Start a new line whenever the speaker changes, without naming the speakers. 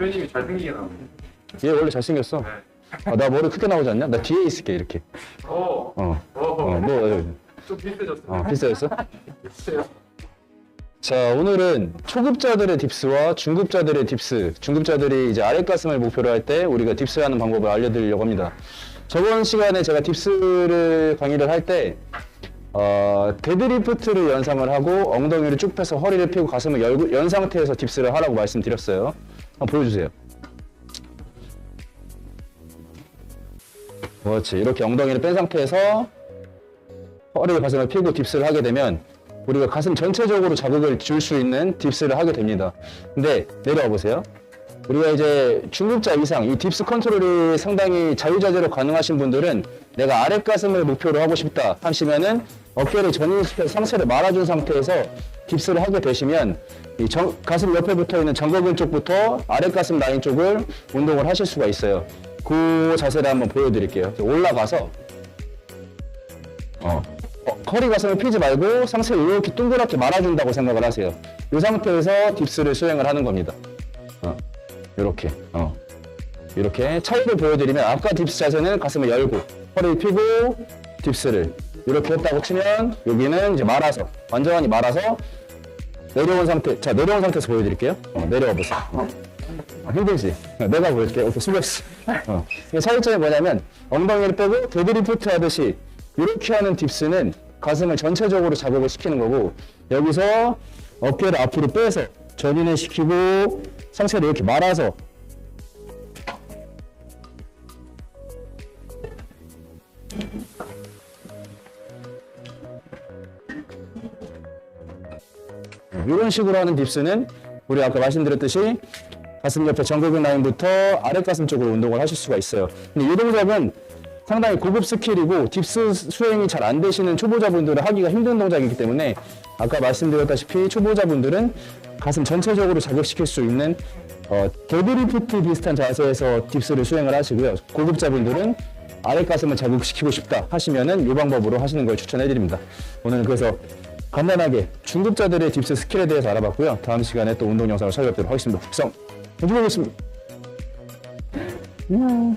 표현님이 잘생기게 나오네.
얘 원래 잘생겼어. 아, 나 머리 크게 나오지 않냐? 나 뒤에 있을게 이렇게.
어,
어,
어,
어, 너 어,
좀 비슷해졌어.
어, 비슷했어?
비슷해요.
자, 오늘은 초급자들의 딥스와 중급자들의 딥스, 중급자들이 이제 아랫 가슴을 목표로 할 때 우리가 딥스하는 방법을 알려드리려고 합니다. 저번 시간에 제가 딥스를 강의를 할 때, 어, 데드리프트를 연상을 하고 엉덩이를 쭉 펴서 허리를 펴고 가슴을 열고, 연 상태에서 딥스를 하라고 말씀드렸어요. 한번 보여주세요. 그렇지. 이렇게 엉덩이를 뺀 상태에서 허리를 가슴을 펴고 딥스를 하게 되면 우리가 가슴 전체적으로 자극을 줄 수 있는 딥스를 하게 됩니다. 근데 내려와 보세요. 우리가 이제 중급자 이상 이 딥스 컨트롤이 상당히 자유자재로 가능하신 분들은 내가 아랫 가슴을 목표로 하고 싶다 하시면은 어깨를 전인시켜서 상체를 말아준 상태에서 딥스를 하게 되시면 이 정- 가슴 옆에 붙어 있는 정거근 쪽부터 아랫 가슴 라인 쪽을 운동을 하실 수가 있어요. 그 자세를 한번 보여드릴게요. 올라가서 어. 어, 허리 가슴을 피지 말고 상체를 이렇게 둥그랗게 말아준다고 생각을 하세요. 이 상태에서 딥스를 수행을 하는 겁니다. 어. 이렇게. 어. 이렇게 차이를 보여드리면 아까 딥스 자세는 가슴을 열고 허리를 펴고 딥스를 이렇게 했다고 치면 여기는 이제 말아서 완전히 말아서 내려온 상태 자 내려온 상태에서 보여드릴게요. 어, 내려와 보세요. 어. 아, 힘들지? 어, 내가 보여줄게. 오케이 수고했어. 어. 이게 차이점이 뭐냐면 엉덩이를 빼고 데드리프트 하듯이 이렇게 하는 딥스는 가슴을 전체적으로 자극을 시키는 거고 여기서 어깨를 앞으로 빼서 전인을 시키고 상체를 이렇게 말아서 이런 식으로 하는 딥스는 우리 아까 말씀드렸듯이 가슴 옆에 정극근 라인부터 아랫 가슴 쪽으로 운동을 하실 수가 있어요. 근데 이 동작은 상당히 고급 스킬이고 딥스 수행이 잘 안 되시는 초보자분들은 하기가 힘든 동작이기 때문에 아까 말씀드렸다시피 초보자분들은 가슴 전체적으로 자극시킬 수 있는 어, 데드리프트 비슷한 자세에서 딥스를 수행을 하시고요. 고급자분들은 아랫 가슴을 자극시키고 싶다 하시면은 이 방법으로 하시는 걸 추천해 드립니다. 오늘은 그래서 간단하게 중급자들의 딥스 스킬에 대해서 알아봤고요. 다음 시간에 또 운동 영상을 찾아뵙도록 하겠습니다. 시청 해주겠습니다. 안녕.